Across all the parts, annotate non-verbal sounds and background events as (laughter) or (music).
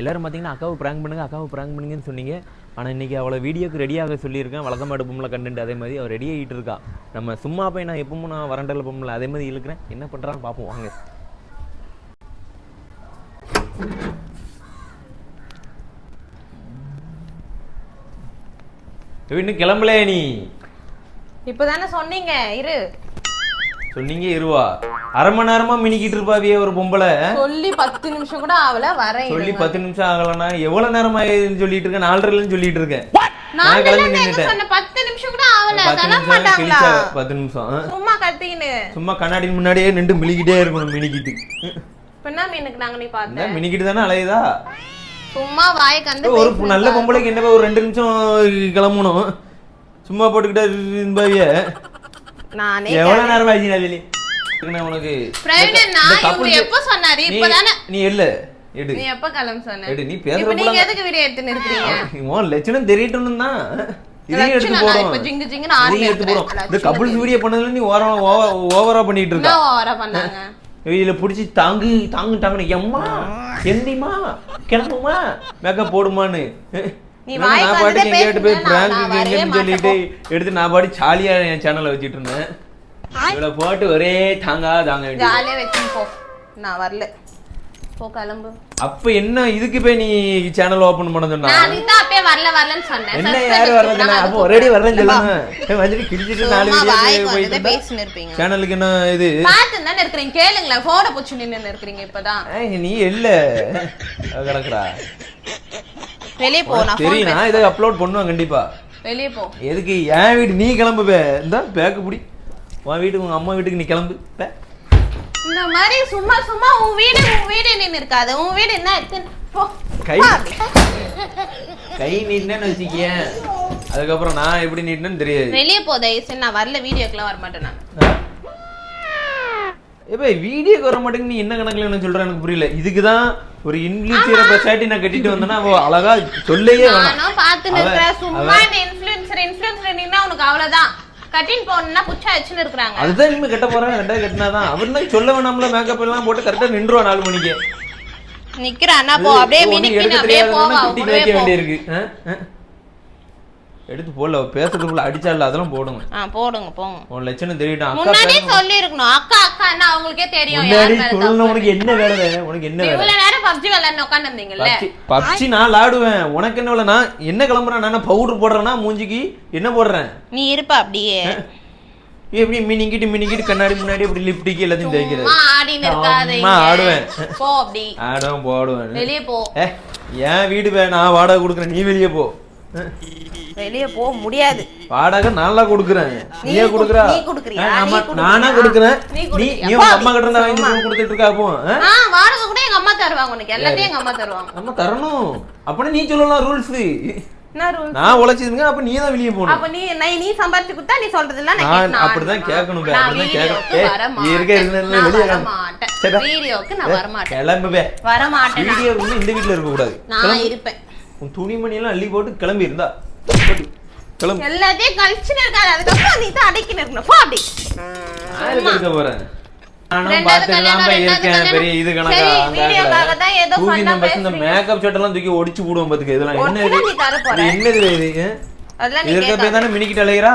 எல்லாரும் பார்த்தீங்கன்னா அக்காவை ப்ராங்க் பண்ணுங்க அக்காவை ப்ராங்க் பண்ணுங்கன்னு சொன்னீங்க. ஆனால் இன்னைக்கு அவளை வீடியோக்கு ரெடியாக சொல்லியிருக்கேன். வழக்கம் எடுப்போம்ல கண்டென்ட் அதே மாதிரி அவள் ரெடி ஆகிட்டு இருக்கா. நம்ம சும்மா போய் நான் எப்பவும் நான் வரண்டல போம்ல அதே மாதிரி இழுக்கிறேன். என்ன பண்ணுறான்னு பார்ப்போம் வாங்க. இன்னும் கிளம்பலையே நீ. இப்பதானே சொன்னீங்க இரு. சொன்னீங்க இருவா. அரை மணி நேரமா மினிக்கிட்டு இருப்பாவியே ஒரு பொம்பளை. சொல்லி பத்து நிமிஷம் கூட ஆகல வரேன் சொல்லி பத்து நிமிஷம் ஆகலன்னா எவ்வளவு நேரம் ஆயிடுன்னு சொல்லிட்டு இருக்கேன் நாலரைலன்னு சொல்லிட்டு இருக்கேன். நான் கிளம்பி நின்னுட்டேன். பத்து நிமிஷம் கூட ஆகல பத்து நிமிஷம்? சும்மா கத்திக்கின்னு. சும்மா கண்ணாடி முன்னாடியே நின்று மிளிக்கிட்டே இருக்கணும் மினிக்கிட்டு. இப்ப என்ன மீனுக்கு நாங்க நீ பார்த்தேன் மினிக்கிட்டு தானே அலையுதா? சும்மா வாயை கண்டு ஒரு நல்ல பொம்பளைக்கு என்ன ஒரு ரெண்டு நிமிஷம் கிளம்பணும். சும்மா போட்டுக்கிட்டே இருப்பாவிய நானே எவ்வளவு நேரம் ஆச்சு உனக்கு எப்ப சொன்னாரு? நீ- இப்பதானே. நீ இல்ல எடு. நீ எப்ப கிளம்ப சொன்ன? எடு நீ இப்ப பேசுற நீங்க எதுக்கு வீடியோ எடுத்து நிறுத்துறீங்க உன் லட்சணம் தான். இதையும் எடுத்து இப்ப ஜிங்கு நிறுத்துறேன். இந்த கப்புள்ஸ் வீடியோ பண்ணதுல நீ ஓவரா ஓவரா பண்ணிட்டு இருக்க? ஓவரா பண்ணாங்க. (laughs) இதுல புடிச்சு தாங்கு தாங்கு தாங்குன்னு எம்மா எந்திமா கிளம்புமா? மேக்கப் போடுமான்னு. (laughs) நான் பாட்டுக்கு வந்ததை எங்கேயாட்டு போய் பிராங்க் எங்கேன்னு சொல்லிட்டு எடுத்து நான் பாட்டு ஜாலியா என் சேனலை வச்சிட்டு இருந்தேன். இவ்வளவு போட்டு ஒரே தாங்கா தாங்க. ஜாலியா வச்சுன்னு போ. நான் வரல. போ கிளம்பு. அப்ப என்ன இதுக்கு போய் நீ சேனல் ஓபன் பண்ண சொன்னா நான் அதுக்கு தான் அப்பயே வரல வரலன்னு சொன்னேன். என்ன யாரு வச்சுக்கலாம், அப்போ அது ஒரேடி வர்றேன்னு சொல்லுங்க வந்துட்டு கிழிச்சிட்டு நாலு வீடியோ இருந்தா? பேசின்னு இருப்பீங்க சேனலுக்கு என்ன இது? பார்த்து தானே இருக்கிறீங்க. கேளுங்களேன் போன பூச்சி நின்னு இருக்கிறீங்க இப்பதான். நீ இல்ல. (laughs) அது கிடக்குறா. வெளியே போ நான் சரி நான் இதை அப்லோட் பண்ணுவேன் கண்டிப்பா. வெளியே போ. எதுக்கு என் வீடு நீ கிளம்பு பே. இந்த பேக்கு பிடி. உன் வீட்டுக்கு உங்க அம்மா வீட்டுக்கு நீ கிளம்பு. பே. இந்த மாதிரி சும்மா சும்மா உன் வீடு உன் வீடு நின்னு இருக்காது. உன் வீடு என்ன எடுத்து போ. கை. கை நீட்டினேன்னு வச்சுக்கியேன் அதுக்கப்புறம் நான் எப்படி நீட்டினேன்னு தெரியாது. வெளியே போ தயவுசெய்து நான் வரல வீடியோக்கெல்லாம் வர மாட்டேன் நான் இப்போ வீடியோக்கு வர மாட்டேங்குது நீ என்ன கணக்குல என்ன சொல்ற? எனக்கு புரியல. இதுக்கு தான் ஒரு இன்ஃப்ளூயன்சரை பெர்சாட்டி நான் கட்டிட்டு வந்தேன்னா அவ அழகா சொல்லையே வேணாம். பார்த்து நிற்கிறேன் சும்மா இந்த இன்ஃபுளுசர் இன்ஃபுளுசர் நின்னா உனக்கு அவ்வளவுதான். கட்டின் போகணும்னா புச்சா வச்சுன்னு இருக்கிறாங்க. அதுதான் இனிமே கட்ட போறேன் ரெண்டாவது கட்டினாதான். அவர் தான் சொல்ல வேணாம்ல மேக்கப் எல்லாம் போட்டு கரெக்டா நின்றுவா நாலு மணிக்கு. நிக்கிறான்னா போ அப்படியே எடுக்க அப்படியே போவா கூடவே போ? எடுத்து போடல பேசுறதுக்குள்ள அடிச்சால அதெல்லாம் போடுங்க. ஆ போடுங்க போங்க. உன் லட்சணம் தெரியட்டும் அக்கா சொல்லி இருக்கணும் அக்கா அக்கான்னா அவங்களுக்கே தெரியும். முன்னாடி சொல்லணும். உனக்கு என்ன வேலை? உனக்கு என்ன வேலை? இவ்வளவு நேரம் பப்ஜி விளையாண்டு உட்காந்து இருந்தீங்கல்ல பப்ஜி நான் விளாடுவேன் உனக்கு என்ன வேலை நான் என்ன கிளம்புறேன்? நான் பவுடர் போடுறேன்னா மூஞ்சிக்கு என்ன போடுறேன்? நீ இருப்ப அப்படியே. எப்படி மினிக்கிட்டு மினிக்கிட்டு கண்ணாடி முன்னாடி இப்படி லிப்டிக்கு எல்லாத்தையும் தேய்க்கிறது? ஆடின்னு இருக்காதீங்க. ஆடுவேன். போ அப்படி. ஆடுவேன் போடுவேன். வெளியே போ. ஏ என் வீடு நான் வாடகை கொடுக்குறேன். நீ வெளியே போ. வெளியே போ முடியாது வாடகை நான்லா கொடுக்குறேன் நீயே கொடுக்குறா நீ கொடுக்குறியா? ஆமா? நானா கொடுக்குறேன் நீ நீ உங்க அம்மா கிட்ட இருந்தா வாங்கி. கொடுத்துட்டு இருக்கா அப்போ ஆ? வாடகை கூட எங்க அம்மா தருவாங்க உனக்கு எல்லாத்தையும் எங்க அம்மா தருவாங்க நம்ம தரணும் அப்பனா நீ சொல்லலாம் ரூல்ஸ் நான் உழைச்சதுங்க அப்ப நீ தான் வெளியே போகணும் அப்ப நீ நீ சம்பாரிச்சு கொடுத்தா நீ சொல்றதெல்லாம் நான் நான் கேட்கணும். பே, அப்படிதான் வீடியோக்கு கேட்கணும். இருக்க மாட்டேன். இருந்ததுல நான் வெளியே வர கிளம்பு. மாட்டேன். சரிடா. வீடியோக்கு நான் வர மாட்டேன் கிளம்பு பே வர மாட்டேன் நான். வீடியோ வந்து இந்த வீட்ல இருக்க கூடாது நான் இருப்பேன் உன் துணிமணி எல்லாம் அள்ளி போட்டு கிளம்பி இருந்தா போட்டு, கிளம்பு. எல்லாத்தையும் கழிச்சுன்னு இருக்காது. அதுக்கப்புறம் நீ தான் அடைக்கின்னு இருக்கணும். போ அப்படி. நான் எதுக்கு இருக்க போறேன் நானும் பார்த்துக்கலாம் இருக்கேன். பெரிய இது கணக்கா. இந்த. மேக்கப் ஷர்ட் எல்லாம் தூக்கி ஒடிச்சு போடுவோம் பாத்துக்க. இதெல்லாம் என்ன இது போற. இது. போய் தானே? மினிக்கிட்டு அலைகிறா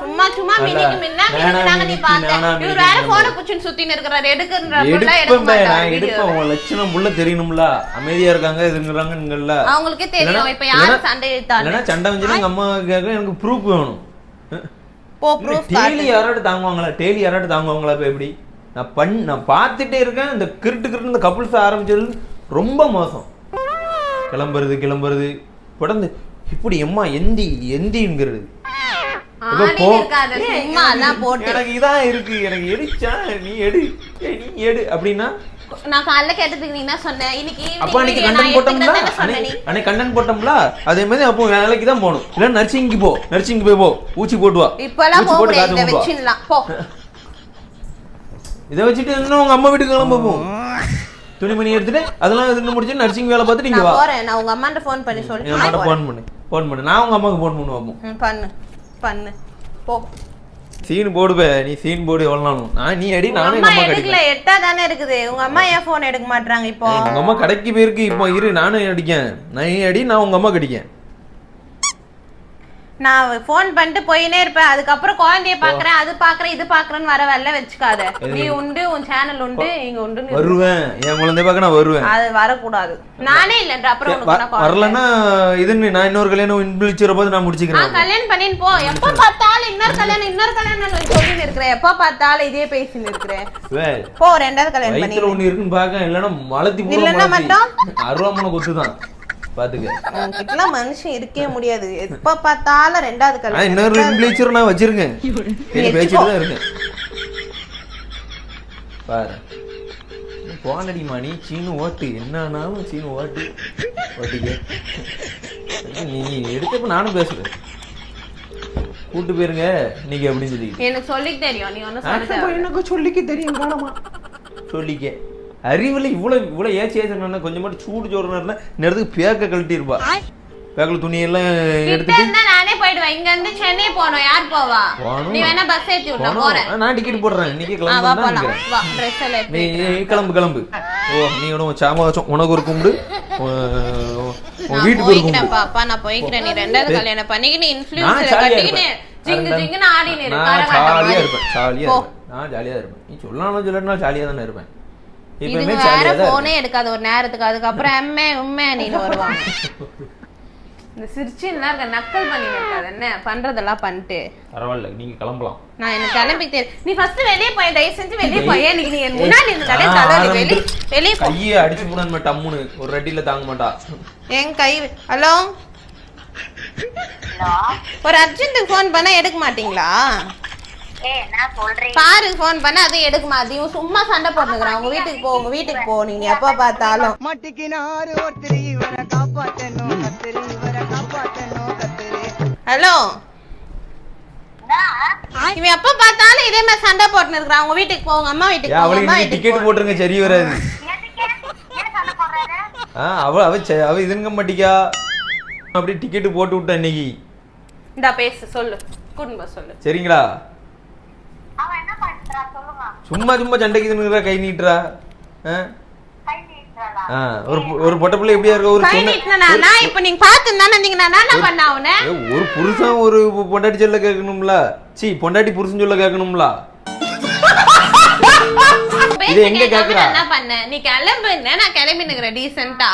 சும்மா சும்மா. மினிக்கு மின்னா நீ மினிக்கு, பார்த்த வேணாம் இவர் வேற. போன புச்சுன்னு சுத்தின்னு இருக்கிறாரு. எடுக்கின்ற பொருளா எடுக்க மாட்டாரு. எடுப்பேன் உன் லட்சணம் புள்ள தெரியணும்ல. அமைதியா இருக்காங்க இதுங்கிறாங்கல்ல அவங்களுக்கே தெரியும் இப்ப யாரு சண்டை இழுத்தான்னு இல்லைன்னா சண்டை வந்துச்சுன்னா எங்க அம்மா கேட்க எனக்கு ப்ரூஃப் வேணும். போ ப்ரூஃப் டெய்லி யாராட்டு தாங்குவாங்களா? டெய்லி யாராட்டு தாங்குவாங்களா இப்போ எப்படி? நான் பண் நான் பார்த்துட்டே இருக்கேன் இந்த கிருட்டு கிருட்டு இந்த கப்புள்ஸ் ஆரம்பிச்சது ரொம்ப மோசம். கிளம்புறது கிளம்புறது. தொடர்ந்து இப்படி எம்மா எந்தி எந்திங்கிறது. எனக்கு இதான் இருக்கு எனக்கு எடுச்சா நீ எடு நீ எடு அப்படின்னா? நான் காலைல கேட்டதுக்கு நீ என்ன சொன்ன இன்னைக்கு evening அப்ப அன்னைக்கு video நான் கண்டன் போட்டோம்ல? அன்னைக்கு கண்டன் போட்டோம்ல? அதே மாதிரி அப்போ வேலைக்கு தான் போகணும். இல்ல நர்சிங்க்கு போ நர்சிங்க்கு போய் போ ஊசி போட்டு வா. போக முடியாது காசு இதை போ. வச்சுட்டு இன்னும் உங்க அம்மா வீட்டுக்கு கிளம்ப துணிமணி எடுத்துட்டு அதெல்லாம் இது முடிச்சு நர்சிங் வேலை பார்த்துட்டு இங்க நான் வா. போறேன். நான் உங்க அம்மாட்ட ஃபோன் பண்ணி என் அம்மாட்ட நான் ஃபோன் பண்ணு ஃபோன் பண்ணு. நான் உங்க அம்மாவுக்கு ஃபோன் பண்ணு பார்ப்போம் போறேன். ம், பண்ணு. பண்ணு. போ. சீன் போடுவே நீ சீன் போடு எவ்வளோ நாளும் நான் நீ அடி நானும் அம்மா எடுக்கல எட்டா தானே இருக்குது. உங்க அம்மா ஏன் போன் எடுக்க மாட்டாங்க இப்போ? உங்க அம்மா கடைக்கு போயிருக்கு இப்போ இரு நானும் அடிக்கேன். நான் நீ அடி நான் உங்க அம்மா கடிக்கேன். நான் ஃபோன் பண்ணிட்டு போயினே இருப்பேன். அதுக்கப்புறம் குழந்தைய பாக்குறேன் அது பாக்குறேன் இது பாக்குறேன்னு வர வரல வச்சுக்காத. நீ உண்டு உன் சேனல் உண்டு இங்க உண்டு வருவேன். என் குழந்தை பார்க்க நான் வருவேன். அது வரக்கூடாது. நானே இல்லன்ற அப்புறம்? வரலன்னா இதுன்னு நான் இன்னொரு கல்யாணம் விழிச்சுற போது நான் முடிச்சுக்கிறேன். கல்யாணம் பண்ணின்னு போ. எப்ப பார்த்தாலும் இன்னொரு கல்யாணம் இன்னொரு கல்யாணம் சொல்லின்னு இருக்கிறேன். எப்ப பார்த்தாலும் இதே பேசின்னு இருக்கிறேன். போ ரெண்டாவது கல்யாணம் பண்ணி ஒண்ணு இருக்குன்னு பார்க்க இல்லைன்னா மலத்தி இல்லைன்னா போட அருவாமனை கொத்து தான் பாத்துக்க. மனுஷன் இருக்கவே முடியாது. எப்ப பார்த்தாலும் ரெண்டாவது கல்யாணம் இன்னொரு விழிச்சுற நான் வச்சிருக்கேன். சரி, பேசிட்டு தான் இருக்கேன். பாரு. போனடிமா நீ சீனு ஓட்டு. என்னன்னாலும் சீனு ஓட்டு. ஓட்டிக்க. நீ எடுத்தப்ப நானும் பேசுறேன். கூட்டு போயிருங்க. நீங்க அப்படின்னு சொல்லி எனக்கு சொல்லி தெரியும். நீ ஒன்னும் சொல்லிக்க தெரியும் காணமா சொல்லிக்க. அறிவில் இவ்வளவு இவ்வளவு ஏச்சி ஏச்சு கொஞ்சம் மட்டும் சூடு சோறுனா இடத்துக்கு பேக்க கழட்டி இருப்பா பேக்கில் துணியெல்லாம் எடுத்துட்டு நானே போயிடுவேன். இங்க இருந்து சென்னை போகணும். யார் போவா. நீ வேணா பஸ் ஏத்தி விட்டு போனோம். போறேன். நான் டிக்கெட் போடுறேன். இன்னைக்கு கிளம்பு வா ட்ரெஸ் எல்லாம் நீ நீ கிளம்பு கிளம்பு. ஓ நீ உனக்கு சாமாச்சும் உனக்கு ஒரு கும்பிடு. வீட்டுக்கு ஒரு கும்பிடு. பாப்பா நான் போய்க்கிறேன். நீ ரெண்டாவது கல்யாணம் இன்ஃப்ளூயன்ஸ் ஜாலியா கட்டிக்கின்னு இருப்பேன். ஜிங்கு ஜிங்குன்னு ஆடினு இரு. நான் ஜாலியா. இருப்பேன். ஜாலியா. இருப்பேன். நான் ஜாலியா இருப்பேன். நீ சொல்லலாம் சொல்லலாம் ஜாலியா தானே இருப்பேன். இப்பவுமே வேற போனே எடுக்காது ஒரு நேரத்துக்கு. அதுக்கப்புறம் எம்மே உம்மே நீ வருவாங்க. இந்த சிரிச்சுன்னா இருக்க நக்கல் பண்ணி இருக்காது என்ன? பண்றதெல்லாம் பண்ணிட்டு. பரவாயில்ல நீங்க கிளம்பலாம். நான் எனக்கு கிளம்பி தெரியும் நீ ஃபர்ஸ்ட் வெளியே போய் தயவு செஞ்சு வெளியே போய். நீ முன்னாடி கடையை நான் தலை வெளியே வெளியே கையை அடிச்சு போன டம்முன்னு ஒரு ரெட்டில தாங்க மாட்டா. என் கை ஹலோ? ஒரு அர்ஜென்ட்டுக்கு ஃபோன் பண்ணா எடுக்க மாட்டீங்களா? பாரு ஃபோன் பண்ணா அதையும் எடுக்க மாட்டீங்க சும்மா சண்டை போட்டுக்கிறான் உங்க வீட்டுக்கு போ உங்க வீட்டுக்கு போ நீங்க எப்ப பார்த்தாலும். மட்டிக்கினாரு ஒருத்தர் இவரை காப்பாத்தணும் கத்திரி இவரை காப்பாத்தணும் கத்திரி ஹலோ? இவன் எப்ப பார்த்தாலும் இதே மாதிரி சண்டை போட்டுன்னு இருக்கிறான். உங்க வீட்டுக்கு போ உங்க அம்மா வீட்டுக்கு ஏன் போ உங்க அவளுக்கு அம்மா நீங்க வீட்டுக்கு டிக்கெட். போட்டுருங்க சரி வராது. ஆ அவ அவ அவ இதுங்க மாட்டிக்கா. அப்படியே டிக்கெட் போட்டு விட்டேன் இன்னைக்கு. இந்தா பேசு சொல்லு. குடும்ப சொல்லு. சரிங்களா அவன் என்ன பண்றா சொல்லுங்க சும்மா சும்மா சண்டைக்கு இதுங்கிற கை நீட்டுறா. ஒரு ஒரு பொட்ட பிள்ளை எப்படியா இருக்க? ஒரு நீட்டினா இப்ப நீங்க பாத்து தானே நீங்க நான் பண்ண அவனை ஒரு புருஷன் ஒரு பொண்டாட்டி சொல்ல கேட்கணும்ல. சீ பொண்டாட்டி புருஷன் சொல்ல கேட்கணும்ல. இது எங்க கேக்குறா? என்ன பண்ண? நீ கிளம்புன நான் கிளம்பி நிக்கிறேன் டீசென்ட்டா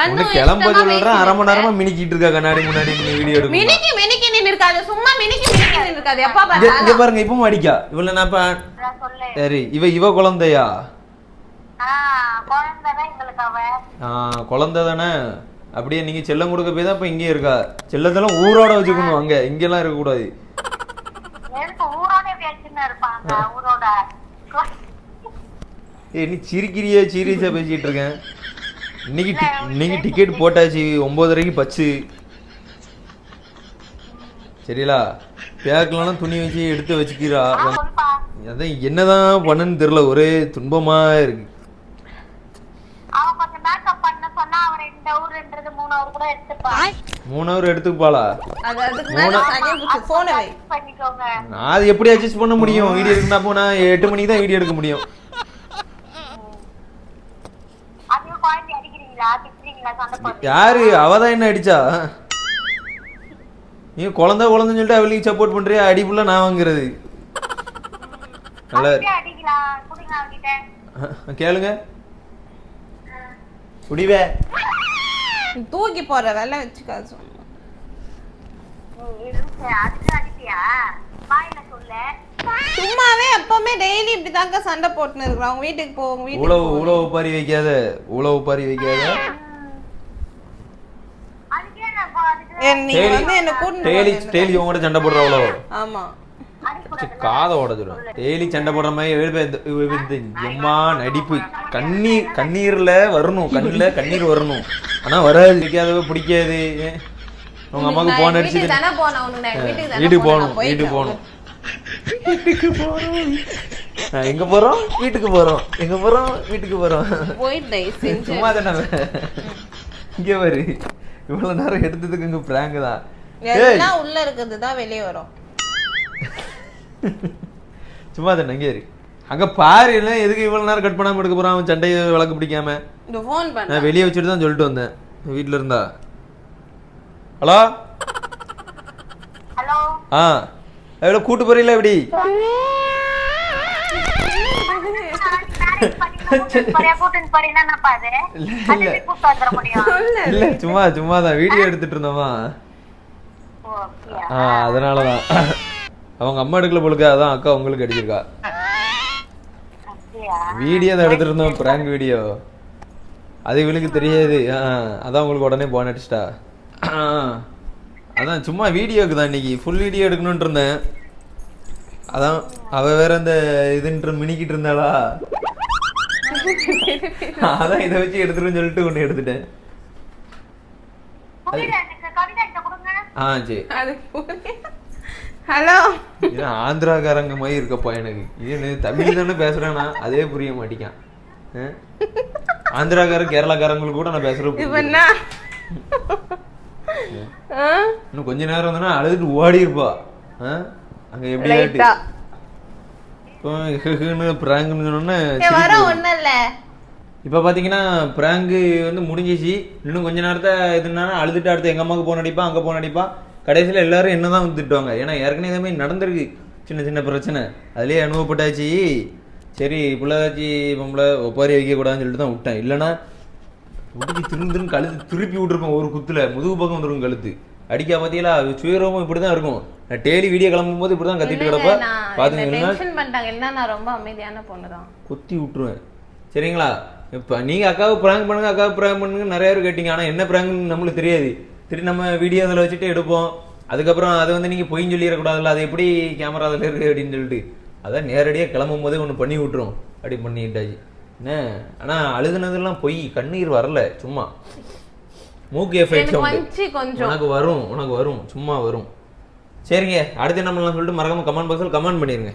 வந்து கிளம்ப சொல்றேன் அரை மணி நேரமா மினிக்கிட்டு இருக்கா கண்ணாடி முன்னாடி வீடியோ மினிக்கி மினிக்கி நின்னு இருக்காது. சும்மா மினிக்கி மினிக்கி நின்னு இருக்காது. எப்ப இங்க இங்க பார்த்தாலும். பாருங்க இப்பவும் அடிக்கா. இவள நான் இப்ப நான் சொல்லு. சரி இவ இவ குழந்தையா? குழந்தை தானே அப்படியே நீங்க செல்லம் கொடுக்க போய் தான் இப்ப இங்கே இருக்கா? செல்லத்தெல்லாம் ஊரோட வச்சுக்கணும் அங்க இங்கெல்லாம் இருக்கக்கூடாது. எனக்கு ஏய் நீ சிரிக்கிறியே? சீரியஸா பேசிட்டு இருக்கேன். இன்னைக்கு இன்னைக்கு டிக்கெட் போட்டாச்சு. ஒன்பதரைக்கு பச்சு. சரிங்களா பேக்கெல்லாம் துணி வச்சு எடுத்து வச்சுக்கிறா. அதான் என்னதான் பண்ணன்னு தெரியல. ஒரே துன்பமா இருக்கு. மூணு ஹவர் எடுத்துப்பாளா அது போன எப்படி அட்ஜஸ்ட் பண்ண முடியும்? வீடியோ எடுக்கணும் அப்போ நான் எட்டு மணிக்கு தான் வீடியோ எடுக்க முடியும். அதுக்கு குழந்தை அடிக்கிறீங்களா? திட்டுறீங்களா? சண்டை போடுறீங்களா? யாரு? அவ தான் என்ன அடிச்சா? நீ குழந்தை குழந்தைன்னு சொல்லிட்டு அவளுக்கு சப்போர்ட் பண்றியா? அடிப்புள்ள நான் வாங்குறது. நல்லா கேளுங்க. குடிவே. தூக்கி போற வேலை வச்சுக்காது சும்மா அதுக்கு அடிப்பியா வாயில சொல்லு டெய்லி இப்படிதாங்க சண்டை போட்டுன்னு இருக்கிறான் உங்க வீட்டுக்கு போ உங்க வீட்டுக்கு உழவு போ. உழவு பாரி வைக்காத உழவு பாரி வைக்காத அதுக்கே நான் இப்போ அதுக்கு ஏ, நீங்க டெய்லி வந்து என்ன டெய்லி. டெய்லி உங்கள்கிட்ட சண்டை போடுற அவ்வளோ ஆமா காதை சொல்லுவேன் டெய்லி சண்டை போடுற மாதிரி எழுப்ப இந்த இவ இந்த எம்மா நடிப்பு கண்ணீர் கண்ணீர்ல வரணும் கண்ணுல கண்ணீர் வரணும் ஆனா வராது பிடிக்காதவ பிடிக்காது? உங்க அம்மாவுக்கு போன் அடிச்சு வீட்டுக்கு தானே போனேன் உனக்கு நான் வீட்டுக்கு தானே வீட்டுக்கு போனேன். போகணும் நான் வீட்டுக்கு. போகணும் வீட்டுக்கு போறோம். எங்க போறோம்? வீட்டுக்கு போறோம். எங்க போறோம்? வீட்டுக்கு போறோம். சும்மா தானே இங்க பாரு. இவ்வளவு நேரம் எடுத்ததுக்கு இங்க பிராங்க் தான். எல்லாம் உள்ள இருக்கிறது தான் வெளியே வரும். சும்மா தானே இங்கே இரு. அங்கே பாரு இல்லை எதுக்கு இவ்வளோ நேரம் கட் பண்ணாமல் எடுக்க போகிறான் அவன் சண்டையை விளக்கு பிடிக்காம. இந்த ஃபோன் பண்ண. நான் வெளியே வச்சுட்டு தான் சொல்லிட்டு வந்தேன். வீட்டில் இருந்தா. ஹலோ? ஹலோ? ஆ. எவ்வளோ கூட்டு போறீங்களா எப்படி? இல்ல, சும்மா சும்மா தான் வீடியோ எடுத்துட்டு இருந்தோமா? ஆ அதனால தான் அவங்க அம்மா எடுக்கல போலுக்கு அதான் அக்கா உங்களுக்கு அடிச்சிருக்கா. வீடியோ தான் எடுத்துட்டு இருந்தோம் ப்ராங்க் வீடியோ. அது இவளுக்கு தெரியாது. அதான் உங்களுக்கு உடனே போன் அடிச்சிட்டா. அதான் சும்மா வீடியோக்கு தான் இன்னைக்கு. ஃபுல் வீடியோ எடுக்கணும்னு இருந்தேன். அதான் அவ வேற இந்த இதுன்ற மினிக்கிட்டு இருந்தாளா? அதான் இதை வச்சு எடுத்துருன்னு சொல்லிட்டு ஒன்று எடுத்துட்டேன். ஆ சரி. அது ஹலோ. இது ஆந்திராக்காரங்க மாதிரி இருக்கப்பா எனக்கு. இது தமிழ் தானே பேசுறேன்னா அதே புரிய மாட்டேங்கான்? ஆந்திராக்காரன் கேரளாக்காரங்களுக்கு கூட நான் பேசுறது இன்னும் கொஞ்ச நேரம் வந்தனா அழுதுட்டு ஓடி இருப்பா? அங்க எப்படி ஆட்டு? சொன்னோன்னே ஏ வர. ஒண்ணும் இல்ல. இப்போ பார்த்தீங்கன்னா பிராங்கு வந்து முடிஞ்சிச்சு. இன்னும் கொஞ்ச நேரத்தை இதுனா அழுதுட்டு அடுத்து எங்கள் அம்மாவுக்கு போன் அடிப்பா அங்கே போன் அடிப்பா. கடைசியில் எல்லாரும் என்ன தான் திட்டுவாங்க. ஏன்னா ஏற்கனவே இதே மாதிரி நடந்திருக்கு. சின்ன சின்ன பிரச்சனை. அதுலேயே அனுபவப்பட்டாச்சு. சரி பிள்ளைச்சி பொம்பளை ஒப்பாரி வைக்கக்கூடாதுன்னு சொல்லிட்டு தான் விட்டேன். இல்லைன்னா உடுக்கி திரும்ப கழுத்து திருப்பி விட்டுருப்பேன் ஒரு குத்துல. முதுகு பக்கம் வந்துருக்கும் கழுத்து. அடிக்கா பார்த்தீங்களா சுயரூபம் இப்படி தான் இருக்கும். நான் டெய்லி வீடியோ கிளம்பும் போது இப்படி தான் கத்திட்டு கிடப்ப பார்த்துங்க இல்லைன்னா டென்ஷன் பண்ணிட்டாங்க. இல்ல நான் ரொம்ப அமைதியான பொண்ணு தான் குத்தி விட்டுருவேன். சரிங்களா? இப்போ நீங்கள் அக்காவை ப்ராங்க் பண்ணுங்க அக்காவை ப்ராங்க் பண்ணுங்க நிறைய பேர் கேட்டீங்க. ஆனால் என்ன ப்ராங்க்னு நம்மளுக்கு தெரியாது. திருப்பி நம்ம வீடியோ அதில் வச்சுட்டு எடுப்போம். அதுக்கப்புறம் அதை வந்து நீங்கள் பொய்ன்னு சொல்லிடக்கூடாதுல்ல. அது எப்படி கேமரா அதில் இருக்கு அப்படின்னு சொல்லிட்டு. அதான் நேரடியாக கிளம்பும் போதே ஒன்று பண்ணி விட்டுரும். அப்படி பண்ணிட்டாச்சு. என்ன? ஆனால் அழுதுனதெல்லாம் பொய். கண்ணீர் வரல சும்மா. மூக்கு எஃபெக்ட் உனக்கு வரும் உனக்கு வரும் சும்மா வரும். சரிங்க அடுத்து என்ன பண்ணலாம் சொல்லிட்டு மறக்காம கமெண்ட் பாக்ஸில் கமெண்ட் பண்ணிடுங்க